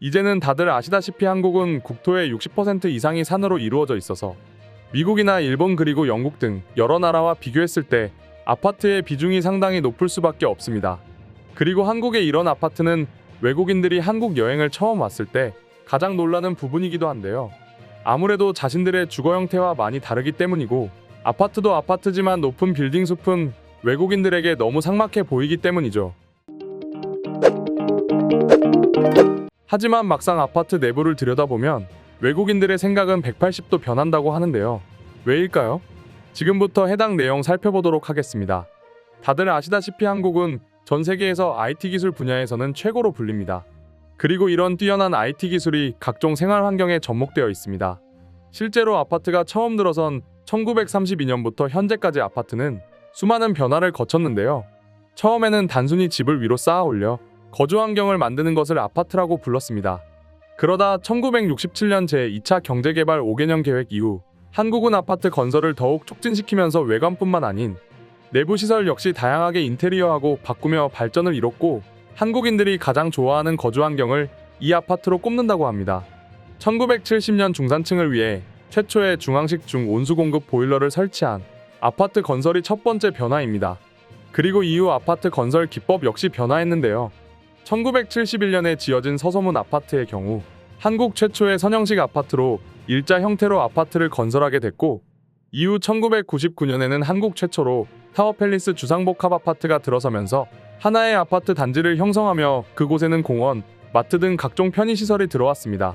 이제는 다들 아시다시피 한국은 국토의 60% 이상이 산으로 이루어져 있어서 미국이나 일본 그리고 영국 등 여러 나라와 비교했을 때 아파트의 비중이 상당히 높을 수밖에 없습니다. 그리고 한국의 이런 아파트는 외국인들이 한국 여행을 처음 왔을 때 가장 놀라는 부분이기도 한데요. 아무래도 자신들의 주거 형태와 많이 다르기 때문이고 아파트도 아파트지만 높은 빌딩 숲은 외국인들에게 너무 삭막해 보이기 때문이죠. 하지만 막상 아파트 내부를 들여다보면 외국인들의 생각은 180도 변한다고 하는데요. 왜일까요? 지금부터 해당 내용 살펴보도록 하겠습니다. 다들 아시다시피 한국은 전 세계에서 IT 기술 분야에서는 최고로 불립니다. 그리고 이런 뛰어난 IT 기술이 각종 생활 환경에 접목되어 있습니다. 실제로 아파트가 처음 들어선 1932년부터 현재까지 아파트는 수많은 변화를 거쳤는데요. 처음에는 단순히 집을 위로 쌓아 올려 거주 환경을 만드는 것을 아파트라고 불렀습니다. 그러다 1967년 제2차 경제개발 5개년 계획 이후 한국은 아파트 건설을 더욱 촉진시키면서 외관뿐만 아닌 내부 시설 역시 다양하게 인테리어하고 바꾸며 발전을 이뤘고 한국인들이 가장 좋아하는 거주 환경을 이 아파트로 꼽는다고 합니다. 1970년 중산층을 위해 최초의 중앙식 중 온수 공급 보일러를 설치한 아파트 건설이 첫 번째 변화입니다. 그리고 이후 아파트 건설 기법 역시 변화했는데요. 1971년에 지어진 서소문 아파트의 경우 한국 최초의 선형식 아파트로 일자 형태로 아파트를 건설하게 됐고 이후 1999년에는 한국 최초로 타워팰리스 주상복합 아파트가 들어서면서 하나의 아파트 단지를 형성하며 그곳에는 공원, 마트 등 각종 편의시설이 들어왔습니다.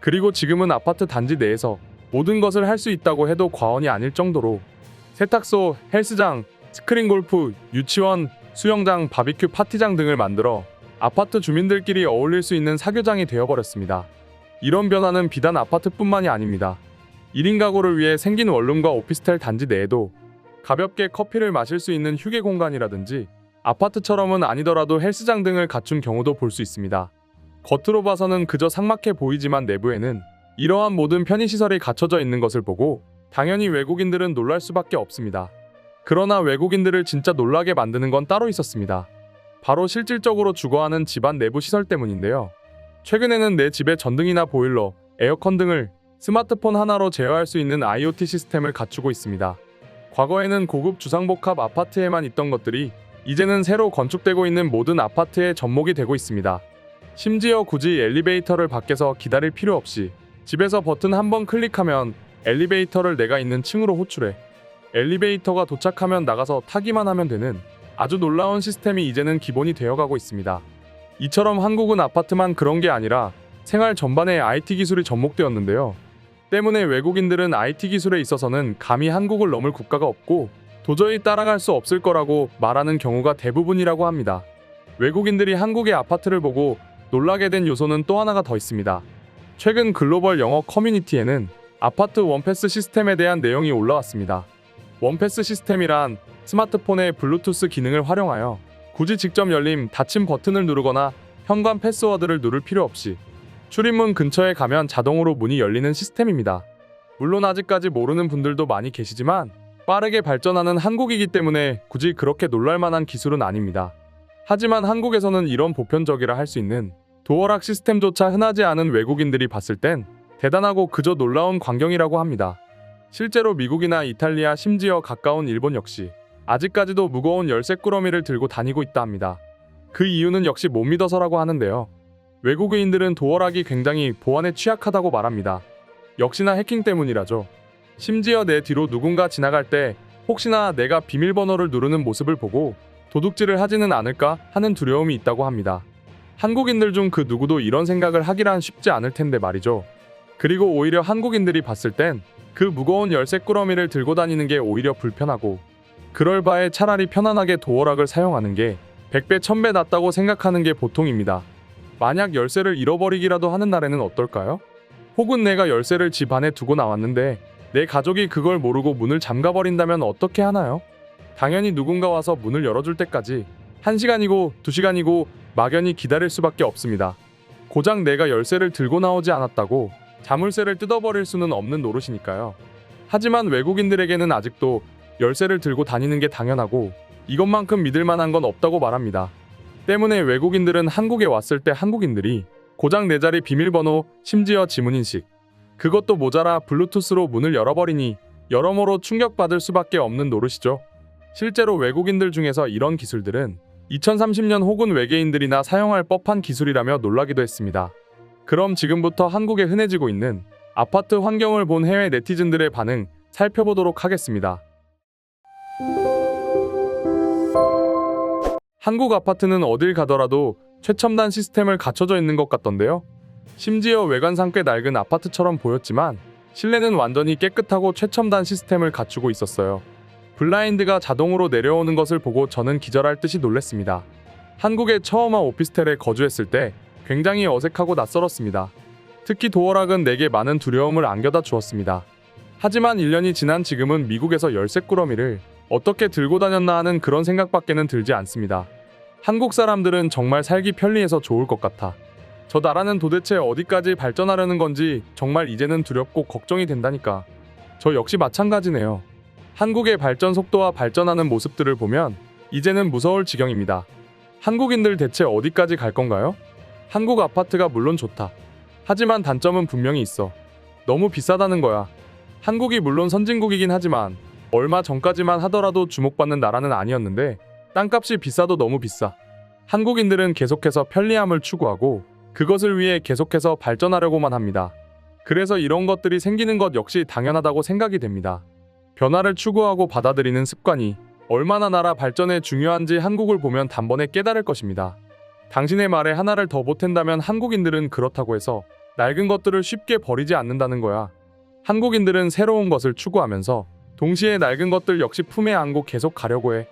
그리고 지금은 아파트 단지 내에서 모든 것을 할 수 있다고 해도 과언이 아닐 정도로 세탁소, 헬스장, 스크린 골프, 유치원, 수영장, 바비큐 파티장 등을 만들어 아파트 주민들끼리 어울릴 수 있는 사교장이 되어버렸습니다. 이런 변화는 비단 아파트뿐만이 아닙니다. 1인 가구를 위해 생긴 원룸과 오피스텔 단지 내에도 가볍게 커피를 마실 수 있는 휴게 공간이라든지 아파트처럼은 아니더라도 헬스장 등을 갖춘 경우도 볼 수 있습니다. 겉으로 봐서는 그저 삭막해 보이지만 내부에는 이러한 모든 편의시설이 갖춰져 있는 것을 보고 당연히 외국인들은 놀랄 수밖에 없습니다. 그러나 외국인들을 진짜 놀라게 만드는 건 따로 있었습니다. 바로 실질적으로 주거하는 집안 내부 시설 때문인데요. 최근에는 내 집의 전등이나 보일러, 에어컨 등을 스마트폰 하나로 제어할 수 있는 IoT 시스템을 갖추고 있습니다. 과거에는 고급 주상복합 아파트에만 있던 것들이 이제는 새로 건축되고 있는 모든 아파트에 접목이 되고 있습니다. 심지어 굳이 엘리베이터를 밖에서 기다릴 필요 없이 집에서 버튼 한 번 클릭하면 엘리베이터를 내가 있는 층으로 호출해 엘리베이터가 도착하면 나가서 타기만 하면 되는 아주 놀라운 시스템이 이제는 기본이 되어가고 있습니다. 이처럼 한국은 아파트만 그런 게 아니라 생활 전반에 IT 기술이 접목되었는데요. 때문에 외국인들은 IT 기술에 있어서는 감히 한국을 넘을 국가가 없고 도저히 따라갈 수 없을 거라고 말하는 경우가 대부분이라고 합니다. 외국인들이 한국의 아파트를 보고 놀라게 된 요소는 또 하나가 더 있습니다. 최근 글로벌 영어 커뮤니티에는 아파트 원패스 시스템에 대한 내용이 올라왔습니다. 원패스 시스템이란 스마트폰의 블루투스 기능을 활용하여 굳이 직접 열림, 닫힘 버튼을 누르거나 현관 패스워드를 누를 필요 없이 출입문 근처에 가면 자동으로 문이 열리는 시스템입니다. 물론 아직까지 모르는 분들도 많이 계시지만 빠르게 발전하는 한국이기 때문에 굳이 그렇게 놀랄 만한 기술은 아닙니다. 하지만 한국에서는 이런 보편적이라 할 수 있는 도어락 시스템조차 흔하지 않은 외국인들이 봤을 땐 대단하고 그저 놀라운 광경이라고 합니다. 실제로 미국이나 이탈리아 심지어 가까운 일본 역시 아직까지도 무거운 열쇠 꾸러미를 들고 다니고 있다 합니다. 그 이유는 역시 못 믿어서라고 하는데요. 외국인들은 도어락이 굉장히 보안에 취약하다고 말합니다. 역시나 해킹 때문이라죠. 심지어 내 뒤로 누군가 지나갈 때 혹시나 내가 비밀번호를 누르는 모습을 보고 도둑질을 하지는 않을까 하는 두려움이 있다고 합니다. 한국인들 중 그 누구도 이런 생각을 하기란 쉽지 않을 텐데 말이죠. 그리고 오히려 한국인들이 봤을 땐 그 무거운 열쇠 꾸러미를 들고 다니는 게 오히려 불편하고 그럴 바에 차라리 편안하게 도어락을 사용하는 게 100배 1000배 낫다고 생각하는 게 보통입니다. 만약 열쇠를 잃어버리기라도 하는 날에는 어떨까요? 혹은 내가 열쇠를 집 안에 두고 나왔는데 내 가족이 그걸 모르고 문을 잠가버린다면 어떻게 하나요? 당연히 누군가 와서 문을 열어줄 때까지 1시간이고 2시간이고 막연히 기다릴 수밖에 없습니다. 고작 내가 열쇠를 들고 나오지 않았다고 자물쇠를 뜯어버릴 수는 없는 노릇이니까요. 하지만 외국인들에게는 아직도 열쇠를 들고 다니는 게 당연하고 이것만큼 믿을 만한 건 없다고 말합니다. 때문에 외국인들은 한국에 왔을 때 한국인들이 고장 네 자리 비밀번호, 심지어 지문인식. 그것도 모자라 블루투스로 문을 열어버리니 여러모로 충격받을 수밖에 없는 노릇이죠. 실제로 외국인들 중에서 이런 기술들은 2030년 혹은 외계인들이나 사용할 법한 기술이라며 놀라기도 했습니다. 그럼 지금부터 한국에 흔해지고 있는 아파트 환경을 본 해외 네티즌들의 반응 살펴보도록 하겠습니다. 한국 아파트는 어딜 가더라도 최첨단 시스템을 갖춰져 있는 것 같던데요. 심지어 외관상 꽤 낡은 아파트처럼 보였지만 실내는 완전히 깨끗하고 최첨단 시스템을 갖추고 있었어요. 블라인드가 자동으로 내려오는 것을 보고 저는 기절할 듯이 놀랐습니다. 한국에 처음 와 오피스텔에 거주했을 때 굉장히 어색하고 낯설었습니다. 특히 도어락은 내게 많은 두려움을 안겨다 주었습니다. 하지만 1년이 지난 지금은 미국에서 열쇠 꾸러미를 어떻게 들고 다녔나 하는 그런 생각밖에는 들지 않습니다. 한국 사람들은 정말 살기 편리해서 좋을 것 같아. 저 나라는 도대체 어디까지 발전하려는 건지 정말 이제는 두렵고 걱정이 된다니까. 저 역시 마찬가지네요. 한국의 발전 속도와 발전하는 모습들을 보면 이제는 무서울 지경입니다. 한국인들 대체 어디까지 갈 건가요? 한국 아파트가 물론 좋다. 하지만 단점은 분명히 있어. 너무 비싸다는 거야. 한국이 물론 선진국이긴 하지만 얼마 전까지만 하더라도 주목받는 나라는 아니었는데 땅값이 비싸도 너무 비싸. 한국인들은 계속해서 편리함을 추구하고 그것을 위해 계속해서 발전하려고만 합니다. 그래서 이런 것들이 생기는 것 역시 당연하다고 생각이 됩니다. 변화를 추구하고 받아들이는 습관이 얼마나 나라 발전에 중요한지 한국을 보면 단번에 깨달을 것입니다. 당신의 말에 하나를 더 보탠다면 한국인들은 그렇다고 해서 낡은 것들을 쉽게 버리지 않는다는 거야. 한국인들은 새로운 것을 추구하면서 동시에 낡은 것들 역시 품에 안고 계속 가려고 해.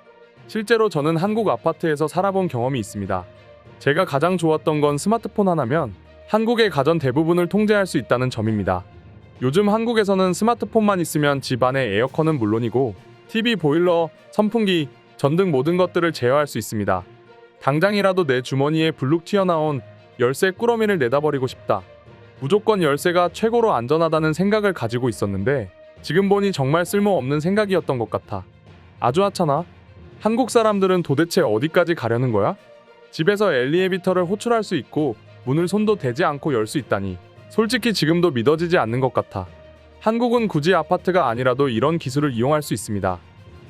실제로 저는 한국 아파트에서 살아본 경험이 있습니다. 제가 가장 좋았던 건 스마트폰 하나면 한국의 가전 대부분을 통제할 수 있다는 점입니다. 요즘 한국에서는 스마트폰만 있으면 집안의 에어컨은 물론이고 TV 보일러, 선풍기, 전등 모든 것들을 제어할 수 있습니다. 당장이라도 내 주머니에 불룩 튀어나온 열쇠 꾸러미를 내다버리고 싶다. 무조건 열쇠가 최고로 안전하다는 생각을 가지고 있었는데 지금 보니 정말 쓸모없는 생각이었던 것 같아. 아주 하찮아. 한국 사람들은 도대체 어디까지 가려는 거야? 집에서 엘리베이터를 호출할 수 있고 문을 손도 대지 않고 열 수 있다니 솔직히 지금도 믿어지지 않는 것 같아. 한국은 굳이 아파트가 아니라도 이런 기술을 이용할 수 있습니다.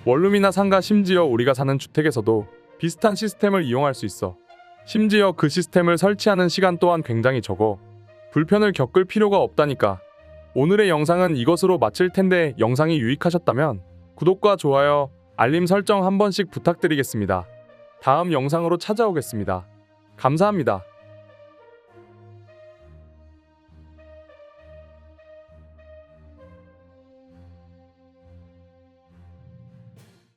원룸이나 상가 심지어 우리가 사는 주택에서도 비슷한 시스템을 이용할 수 있어. 심지어 그 시스템을 설치하는 시간 또한 굉장히 적어. 불편을 겪을 필요가 없다니까. 오늘의 영상은 이것으로 마칠 텐데 영상이 유익하셨다면 구독과 좋아요, 알림 설정 한 번씩 부탁드리겠습니다. 다음 영상으로 찾아오겠습니다. 감사합니다.